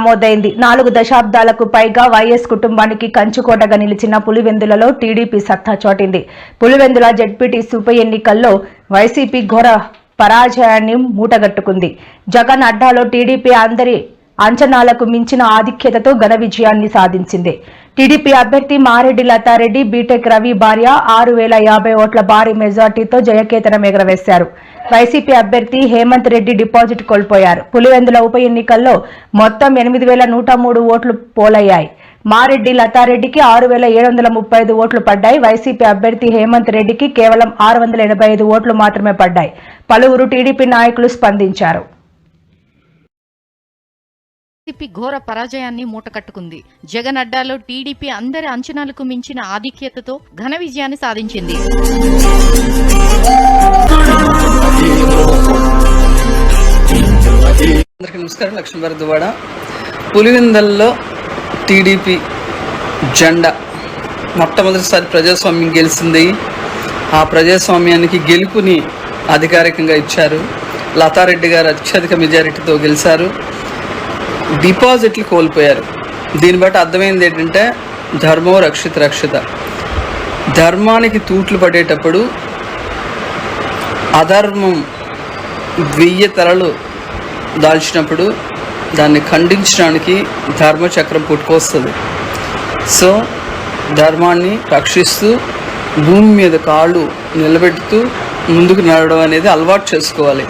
నమోదైంది. నాలుగు దశాబ్దాలకు పైగా వైఎస్ కుటుంబానికి కంచుకోటగా నిలిచిన పులివెందులలో టీడీపీ సత్తా చాటింది. పులివెందుల జడ్పీటీసీ ఉప ఎన్నికల్లో వైసీపీ ఘోర పరాజయాన్ని మూటగట్టుకుంది. జగన్ అడ్డాలో టీడీపీ అందరి అంచనాలకు మించిన ఆధిక్యతతో ఘన విజయాన్ని సాధించింది. టీడీపీ అభ్యర్థి మారెడ్డి లతారెడ్డి బీటెక్ రవి భార్య ఆరు వేల యాభై ఓట్ల భారీ మెజార్టీతో జయకేతనం ఎగరవేశారు. వైసీపీ అభ్యర్థి హేమంత్ రెడ్డి డిపాజిట్ కోల్పోయారు. పులివెందుల ఉప ఎన్నికల్లో మొత్తం ఎనిమిది వేల నూట మూడు ఓట్లు పోలయ్యాయి. మారెడ్డి లతారెడ్డికి ఆరు వేల ఏడు వందల ముప్పై ఐదు ఓట్లు పడ్డాయి. వైసీపీ అభ్యర్థి హేమంత్ రెడ్డికి కేవలం ఆరు వందల ఎనభై ఐదు ఓట్లు మాత్రమే పడ్డాయి. పలువురు టీడీపీ నాయకులు స్పందించారు. వైసీపీ ఘోర పరాజయాన్ని మూటకట్టుకుంది. జగన్ అడ్డాలో టీడీపీ అందరి అంచనాలకు మించిన ఆధిక్యతతో ఘన విజయాన్ని సాధించింది. అందరికీ నమస్కారం. లక్ష్మీభరత్ పులివెందల్లో టీడీపీ జెండా. మొట్టమొదటిసారి ప్రజాస్వామ్యం గెలిచింది. ఆ ప్రజాస్వామ్యానికి గెలుపుని అధికారికంగా ఇచ్చారు. లతారెడ్డి గారు అత్యధిక మెజారిటీతో గెలిచారు. డిపాజిట్లు కోల్పోయారు. దీన్ని బట్టి అర్థమైంది ఏంటంటే ధర్మం రక్షిత రక్షిత. ధర్మానికి తూట్లు పడేటప్పుడు అధర్మం వెయ్యి తలలు దాల్చినప్పుడు దాన్ని ఖండించడానికి ధర్మచక్రం పుట్టుకొస్తుంది. సో ధర్మాన్ని రక్షిస్తూ భూమి మీద కాళ్ళు నిలబెడుతూ ముందుకు నడవడం అనేది అలవాటు చేసుకోవాలి.